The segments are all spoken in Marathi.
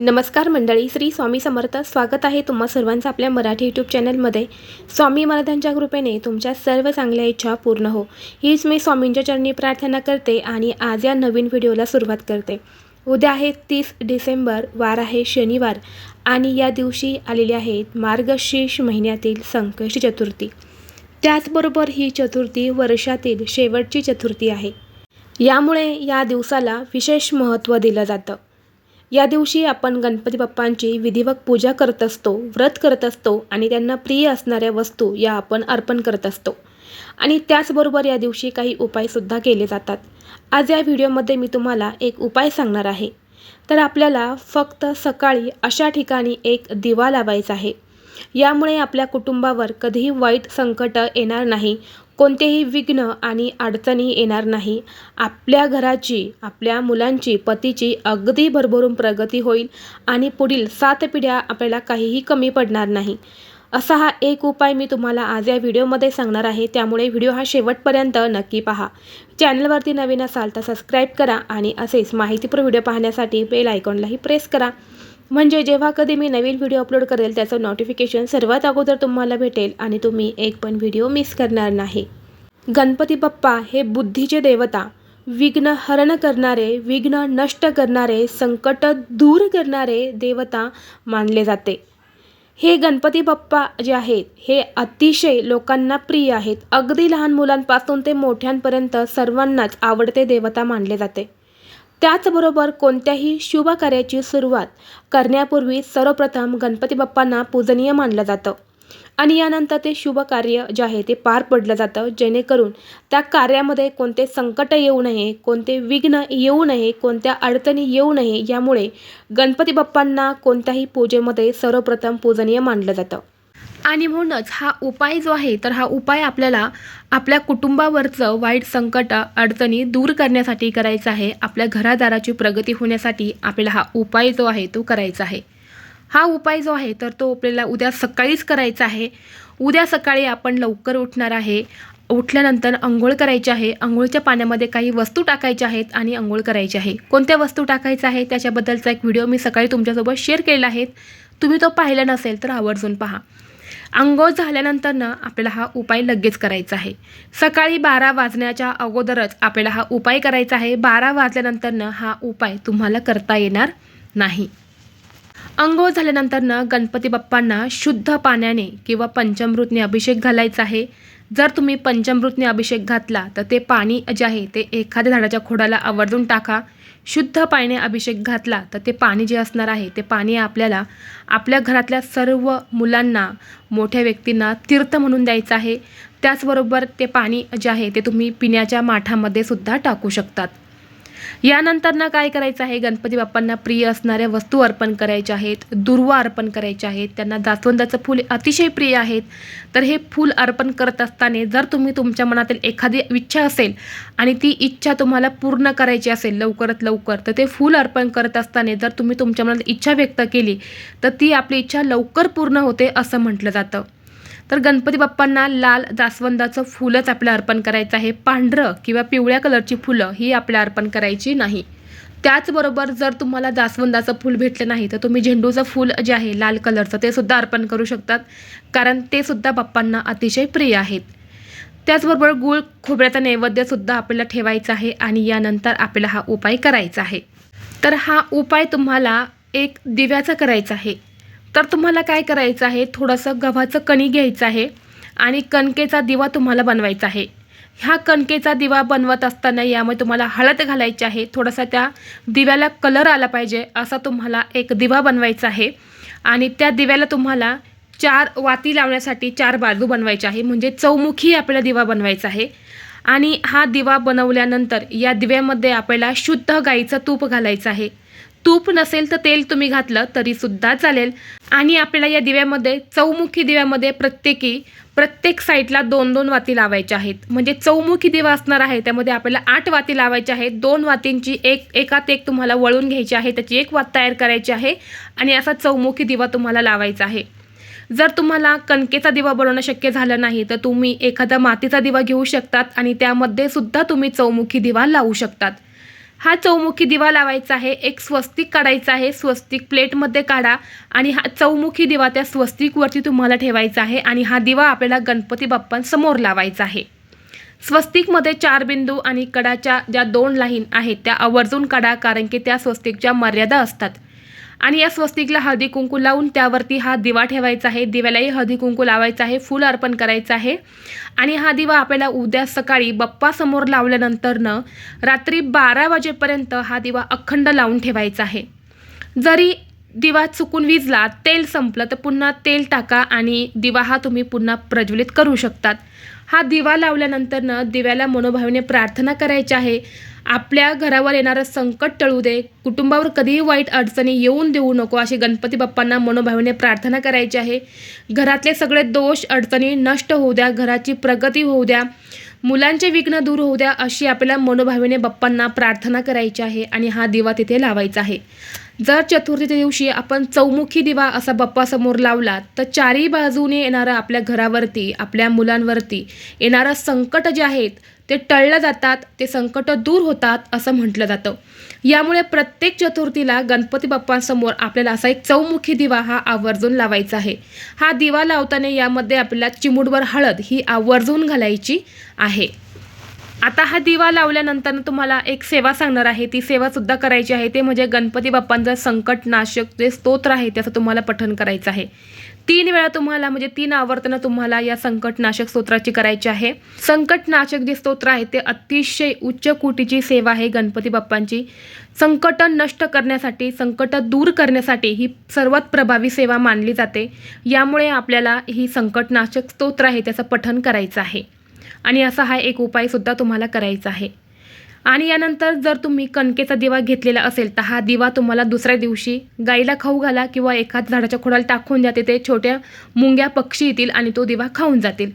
नमस्कार मंडळी श्री स्वामी समर्थ. स्वागत आहे तुम्हा सर्वांचं आपल्या मराठी यूट्यूब चॅनलमध्ये स्वामी महाराजांच्या कृपेने तुमच्या सर्व चांगल्या इच्छा पूर्ण हो. हीच मी स्वामींच्या चरणी प्रार्थना करते आणि आज या नवीन व्हिडिओला सुरुवात करते. उद्या आहे तीस डिसेंबर वार आहे शनिवार आणि या दिवशी आलेली आहेत मार्गशीर्ष महिन्यातील संकष्टी चतुर्थी. त्याचबरोबर ही चतुर्थी वर्षातील शेवटची चतुर्थी आहे. यामुळे या दिवसाला विशेष महत्त्व दिलं जातं. या दिवशी आपण गणपती बाप्पांची विधिवत पूजा करत असतो व्रत करत असतो आणि त्यांना प्रिय असणाऱ्या वस्तू या आपण अर्पण करत असतो. आणि त्याचबरोबर या दिवशी काही उपायसुद्धा केले जातात. आज या व्हिडिओमध्ये मी तुम्हाला एक उपाय सांगणार आहे. तर आपल्याला फक्त सकाळी अशा ठिकाणी एक दिवा लावायचा आहे. यामुळे आपल्या कुटुंबावर कधीही वाईट संकट येणार नाही. कोणतेही विघ्न आणि अडचणी येणार नाही. आपल्या घराची आपल्या मुलांची पतीची अगदी भरभरून प्रगती होईल आणि पुढील सात पिढ्या आपल्याला काहीही कमी पडणार नाही. असा हा एक उपाय मी तुम्हाला आज या व्हिडिओमध्ये सांगणार आहे. त्यामुळे व्हिडिओ हा शेवटपर्यंत नक्की पहा. चॅनलवरती नवीन असाल तर सबस्क्राईब करा आणि असेच माहितीपूर्ण व्हिडिओ पाहण्यासाठी बेल आयकॉनलाही प्रेस करा. म्हणजे जेव्हा कधी मी नवीन व्हिडिओ अपलोड करेल त्याचं नोटिफिकेशन सर्वात अगोदर तुम्हाला भेटेल आणि तुम्ही एक पण व्हिडिओ मिस करणार नाही. गणपती बाप्पा हे बुद्धीचे देवता. विघ्न हरण करणारे विघ्न नष्ट करणारे संकट दूर करणारे देवता मानले जाते. हे गणपती बाप्पा जे आहेत हे अतिशय लोकांना प्रिय आहेत. अगदी लहान मुलांपासून ते मोठ्यांपर्यंत सर्वांनाच आवडते देवता मानले जाते. त्याचबरोबर कोणत्याही शुभ कार्याची सुरुवात करण्यापूर्वी सर्वप्रथम गणपती बाप्पांना पूजनीय मानलं जातं. आणि यानंतर ते शुभ कार्य जे आहे ते पार पडलं जातं. जेणेकरून त्या कार्यामध्ये कोणते संकट येऊ नये कोणते विघ्न येऊ नये कोणत्या अडचणी येऊ नये यामुळे गणपती बाप्पांना कोणत्याही पूजेमध्ये सर्वप्रथम पूजनीय मानलं जातं. आणि म्हणूनच हा उपाय जो आहे तर हा उपाय आपल्याला आपल्या कुटुंबावरचं वाईट संकट अडचणी दूर करण्यासाठी करायचा आहे. आपल्या घरादाराची प्रगती होण्यासाठी आपल्याला हा उपाय जो आहे तो करायचा आहे. हा उपाय जो आहे तर तो आपल्याला उद्या सकाळीच करायचा आहे. उद्या सकाळी आपण लवकर उठणार आहे. उठल्यानंतर अंघोळ करायची आहे. अंघोळच्या पाण्यामध्ये काही वस्तू टाकायच्या आहेत आणि अंघोळ करायची आहे. कोणत्या वस्तू टाकायच्या आहे त्याच्याबद्दलचा एक व्हिडिओ मी सकाळी तुमच्यासोबत शेअर केलेला आहे. तुम्ही तो पाहिला नसेल तर आवर्जून पहा. अंघोळ झाल्यानंतरनं आपल्याला हा उपाय लगेच करायचा आहे. सकाळी बारा वाजण्याच्या अगोदरच आपल्याला हा उपाय करायचा आहे. बारा वाजल्यानंतरनं हा उपाय तुम्हाला करता येणार नाही. अंघोळ झाल्यानंतरनं गणपती बाप्पांना शुद्ध पाण्याने किंवा पंचमृतने अभिषेक घालायचा आहे. जर तुम्ही पंचमृतने अभिषेक घातला तर ते पाणी जे आहे ते एखाद्या झाडाच्या खोडाला आवर्जून टाका. शुद्ध पाण्याने अभिषेक घातला तर ते पाणी जे असणार आहे ते पाणी आपल्याला आपल्या घरातल्या सर्व मुलांना मोठ्या व्यक्तींना तीर्थ म्हणून द्यायचं आहे. त्याचबरोबर ते पाणी जे आहे ते तुम्ही पिण्याच्या माठामध्ये सुद्धा टाकू शकतात. यानंतर ना काय करायचं आहे? गणपती बाप्पांना प्रिय असणाऱ्या वस्तू अर्पण करायच्या आहेत दुर्वा अर्पण करायच्या आहेत त्यांना जास्वंदाचं फूल अतिशय प्रिय आहेत. तर हे फूल अर्पण करत असताना जर तुम्ही तुमच्या मनातील एखादी इच्छा असेल आणि ती इच्छा तुम्हाला पूर्ण करायची असेल लवकरात लवकर तर ते फूल अर्पण करत असताना जर तुम्ही तुमच्या मनात इच्छा व्यक्त केली तर ती आपली इच्छा लवकर पूर्ण होते असं म्हटलं जातं. तर गणपती बाप्पांना लाल जास्वंदाचं फुलच आपल्याला अर्पण करायचं आहे. पांढरं किंवा पिवळ्या कलरची फुलं ही आपल्या अर्पण करायची नाही. त्याचबरोबर जर तुम्हाला जास्वंदाचं फूल भेटलं नाही तर तुम्ही झेंडूचं फूल जे आहे लाल कलरचं ते सुद्धा अर्पण करू शकतात. कारण ते सुद्धा बाप्पांना अतिशय प्रिय आहेत. त्याचबरोबर गुळ खोबऱ्याचा नैवेद्यसुद्धा आपल्याला ठेवायचा आहे आणि यानंतर आपल्याला हा उपाय करायचा आहे. तर हा उपाय तुम्हाला एक दिव्याचा करायचा आहे. तर तुम्हाला काय करायचं आहे? थोडंसं गव्हाचं कणी घ्यायचं आहे आणि कणकेचा दिवा तुम्हाला बनवायचा आहे. ह्या कणकेचा दिवा बनवत असताना यामध्ये तुम्हाला हळद घालायची आहे. थोडासा त्या दिव्याला कलर आला पाहिजे असा तुम्हाला एक दिवा बनवायचा आहे. आणि त्या दिव्याला तुम्हाला चार वाती लावण्यासाठी चार बाजू बनवायच्या आहे. म्हणजे चौमुखी आपल्याला दिवा बनवायचा आहे. आणि हा दिवा बनवल्यानंतर या दिव्यामध्ये आपल्याला शुद्ध गाईचं तूप घालायचं आहे. तूप नसेल तर तेल तुम्ही घातलं तरीसुद्धा चालेल. आणि आपल्याला या दिव्यामध्ये चौमुखी दिव्यामध्ये प्रत्येकी प्रत्येक साईडला दोन दोन वाती लावायच्या आहेत. म्हणजे चौमुखी दिवा असणार आहे त्यामध्ये आपल्याला आठ वाती लावायच्या आहेत. दोन वातींची एक एकात एक तुम्हाला वळून घ्यायची आहे त्याची एक वात तयार करायची आहे आणि असा चौमुखी दिवा तुम्हाला लावायचा आहे. जर तुम्हाला कणकेचा दिवा बनवणं शक्य झालं नाही तर तुम्ही एखादा मातीचा दिवा घेऊ शकतात आणि त्यामध्ये सुद्धा तुम्ही चौमुखी दिवा लावू शकतात. हा चौमुखी दिवा लावायचा आहे एक स्वस्तिक काढायचा आहे स्वस्तिक प्लेटमध्ये काढा आणि हा चौमुखी दिवा त्या स्वस्तिकवरती तुम्हाला ठेवायचा आहे आणि हा दिवा आपल्याला गणपती बाप्पांसमोर लावायचा आहे. स्वस्तिकमध्ये चार बिंदू आणि कडाच्या ज्या दोन लाईन आहेत त्या आवर्जून काढा कारण की त्या स्वस्तिकच्या मर्यादा असतात. आणि या स्वस्तिकला हळदी कुंकू लावून त्यावरती हा दिवा ठेवायचा आहे. दिव्यालाही हळदी कुंकू लावायचा आहे. फूल अर्पण करायचं आहे. आणि हा दिवा आपल्याला उद्या सकाळी बप्पासमोर लावल्यानंतरनं रात्री बारा वाजेपर्यंत हा दिवा अखंड लावून ठेवायचा आहे. जरी दिवा चुकून विजला तेल संपलं तर पुन्हा तेल टाका आणि दिवा हा तुम्ही पुन्हा प्रज्वलित करू शकतात. हा दिवा लावल्यानंतरनं दिव्याला मनोभावीने प्रार्थना करायची आहे. आपल्या घरावर येणारं संकट टळू दे. कुटुंबावर कधीही वाईट अडचणी येऊन देऊ नको अशी गणपती बाप्पांना मनोभावीने प्रार्थना करायची आहे. घरातले सगळे दोष अडचणी नष्ट होऊ द्या. घराची प्रगती होऊ द्या. मुलांचे विघ्न दूर होऊ द्या अशी आपल्याला मनोभावीने बाप्पांना प्रार्थना करायची आहे आणि हा दिवा तिथे लावायचा आहे. जर चतुर्थीच्या दिवशी आपण चौमुखी दिवा असा बाप्पासमोर लावला तर चारही बाजूने येणारं आपल्या घरावरती आपल्या मुलांवरती येणारं संकट जे आहेत ते टळलं जातात ते संकट दूर होतात असं म्हटलं जातं. यामुळे प्रत्येक चतुर्थीला गणपती बाप्पांसमोर आपल्याला असा एक चौमुखी दिवा हा आवर्जून लावायचा आहे. हा दिवा लावताना यामध्ये आपल्याला चिमुडवर हळद ही आवर्जून घालायची आहे. आता हा दिवा लावल्यानंतर तुम्हाला एक सेवा सांगणार आहे. ती सेवा सुद्धा करायची आहे. ते म्हणजे गणपती बाप्पांचं संकटनाशक जे स्तोत्र आहे त्याचं तुम्हाला पठण करायचं आहे. तीन वेळा तुम्हाला म्हणजे तीन आवर्तनं तुम्हाला या संकटनाशक स्तोत्राची करायची आहे. संकटनाशक जे स्तोत्र आहे ते अतिशय उच्च कोटीची सेवा आहे गणपती बाप्पांची. संकट नष्ट करण्यासाठी संकट दूर करण्यासाठी ही सर्वात प्रभावी सेवा मानली जाते. यामुळे आपल्याला ही संकटनाशक स्तोत्र आहे त्याचं पठण करायचं आहे. आणि असा हा एक उपायसुद्धा तुम्हाला करायचा आहे. आणि यानंतर जर तुम्ही कणकेचा दिवा घेतलेला असेल तर हा दिवा तुम्हाला दुसऱ्या दिवशी गाईला खाऊ घाला किंवा एखाद झाडाच्या खोडाला टाकून द्या तिथे छोट्या मुंग्या पक्षी येतील आणि तो दिवा खाऊन जातील.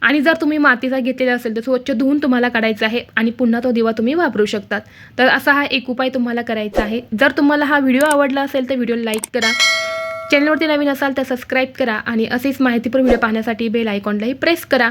आणि जर तुम्ही मातीचा घेतलेला असेल तर स्वच्छ धुवून तुम्हाला काढायचा आहे आणि पुन्हा तो दिवा तुम्ही वापरू शकतात. तर असा हा एक उपाय तुम्हाला करायचा आहे. जर तुम्हाला हा व्हिडिओ आवडला असेल तर व्हिडिओ लाईक करा. चॅनलवरती नवीन असाल तर सबस्क्राईब करा आणि असेच माहितीपूर्ण व्हिडिओ पाहण्यासाठी बेल आयकॉनलाही प्रेस करा.